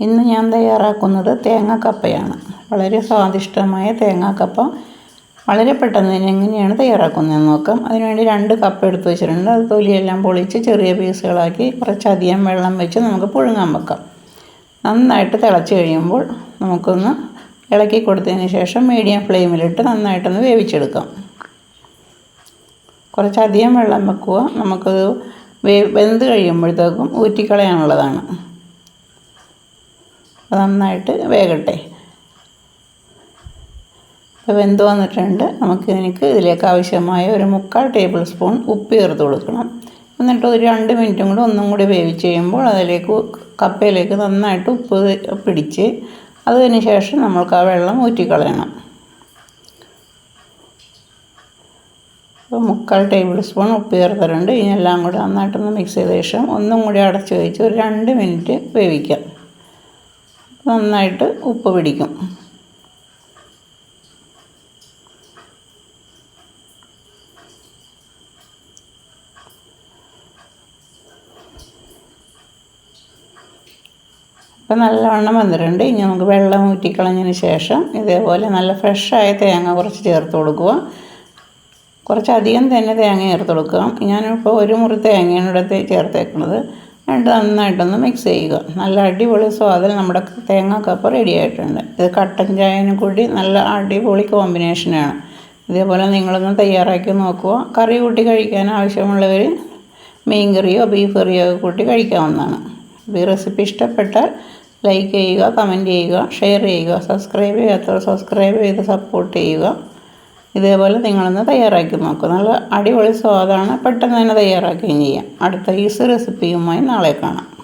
ഇന്ന് ഞാൻ തയ്യാറാക്കുന്നത് തേങ്ങാക്കപ്പയാണ്. വളരെ സ്വാദിഷ്ടമായ തേങ്ങാക്കപ്പ. വളരെ പെട്ടെന്ന് തന്നെ എങ്ങനെയാണ് തയ്യാറാക്കുന്നതെന്ന് നോക്കാം. അതിനുവേണ്ടി രണ്ട് കപ്പ് എടുത്ത് വെച്ചിട്ടുണ്ട്. അത് തൊലിയെല്ലാം പൊളിച്ച് ചെറിയ പീസുകളാക്കി കുറച്ചധികം വെള്ളം വെച്ച് നമുക്ക് പുഴുങ്ങാൻ വെക്കാം. നന്നായിട്ട് തിളച്ച് കഴിയുമ്പോൾ നമുക്കൊന്ന് ഇളക്കി കൊടുത്തതിന് ശേഷം മീഡിയം ഫ്ലെയിമിലിട്ട് നന്നായിട്ടൊന്ന് വേവിച്ചെടുക്കാം. കുറച്ചധികം വെള്ളം വെക്കുക. നമുക്കത് വേ വെന്ത് കഴിയുമ്പോഴത്തേക്കും ഊറ്റിക്കളയാനുള്ളതാണ്. അത് നന്നായിട്ട് വേകട്ടെ. അപ്പോൾ വെന്ത് വന്നിട്ടുണ്ട്. നമുക്ക് എനിക്ക് ഇതിലേക്ക് ആവശ്യമായ ഒരു മുക്കാൽ ടേബിൾ സ്പൂൺ ഉപ്പ് ചേർത്ത് കൊടുക്കണം. എന്നിട്ട് ഒരു രണ്ട് മിനിറ്റും കൂടി ഒന്നും കൂടി വേവിച്ച് കഴിയുമ്പോൾ അതിലേക്ക് കപ്പയിലേക്ക് നന്നായിട്ട് ഉപ്പ് പിടിച്ച് അതിന് ശേഷം നമ്മൾക്ക് ആ വെള്ളം ഊറ്റിക്കളയണം. അപ്പോൾ മുക്കാൽ ടേബിൾ സ്പൂൺ ഉപ്പ് ചേർത്തിട്ടുണ്ട്. ഇതിനെല്ലാം കൂടി നന്നായിട്ടൊന്ന് മിക്സ് ചെയ്ത ശേഷം ഒന്നും കൂടി അടച്ച് വെച്ച് ഒരു രണ്ട് മിനിറ്റ് വേവിക്കാം. നന്നായിട്ട് ഉപ്പ് പിടിക്കും. ഇപ്പം നല്ലവണ്ണം വന്നിട്ടുണ്ട്. ഇനി നമുക്ക് വെള്ളം ഊറ്റിക്കളഞ്ഞതിന് ശേഷം ഇതേപോലെ നല്ല ഫ്രഷായ തേങ്ങ കുറച്ച് ചേർത്ത് കൊടുക്കുക. കുറച്ചധികം തന്നെ തേങ്ങ ചേർത്ത് കൊടുക്കുക ഞാനിപ്പോൾ ഒരു മുറി തേങ്ങയാണ് ഇവിടെ ചേർത്തേക്കുന്നത്. രണ്ട് നന്നായിട്ടൊന്ന് മിക്സ് ചെയ്യുക. നല്ല അടിപൊളി സ്വാദിൽ നമ്മുടെ തേങ്ങാക്കപ്പ റെഡി ആയിട്ടുണ്ട്. ഇത് കട്ടൻ ചായനും കൂടി നല്ല അടിപൊളി കോമ്പിനേഷനാണ് ഇതേപോലെ നിങ്ങളൊന്ന് തയ്യാറാക്കി നോക്കുക. കറി കൂട്ടി കഴിക്കാൻ ആവശ്യമുള്ളവർ മീൻ കറിയോ ബീഫ് കറിയോ കൂട്ടി കഴിക്കാവുന്നതാണ്. ഈ റെസിപ്പി ഇഷ്ടപ്പെട്ടാൽ ലൈക്ക് ചെയ്യുക കമന്റ് ചെയ്യുക ഷെയർ ചെയ്യുക സബ്സ്ക്രൈബ് ചെയ്യാത്തവർ സബ്സ്ക്രൈബ് ചെയ്ത് സപ്പോർട്ട് ചെയ്യുക. ഇതേപോലെ നിങ്ങളൊന്ന് തയ്യാറാക്കി നോക്കുക നല്ല അടിപൊളി സ്വാദാണ്. പെട്ടെന്ന് തന്നെ തയ്യാറാക്കുകയും ചെയ്യാം. അടുത്ത ഈസി റെസിപ്പിയുമായി നാളെ കാണാം.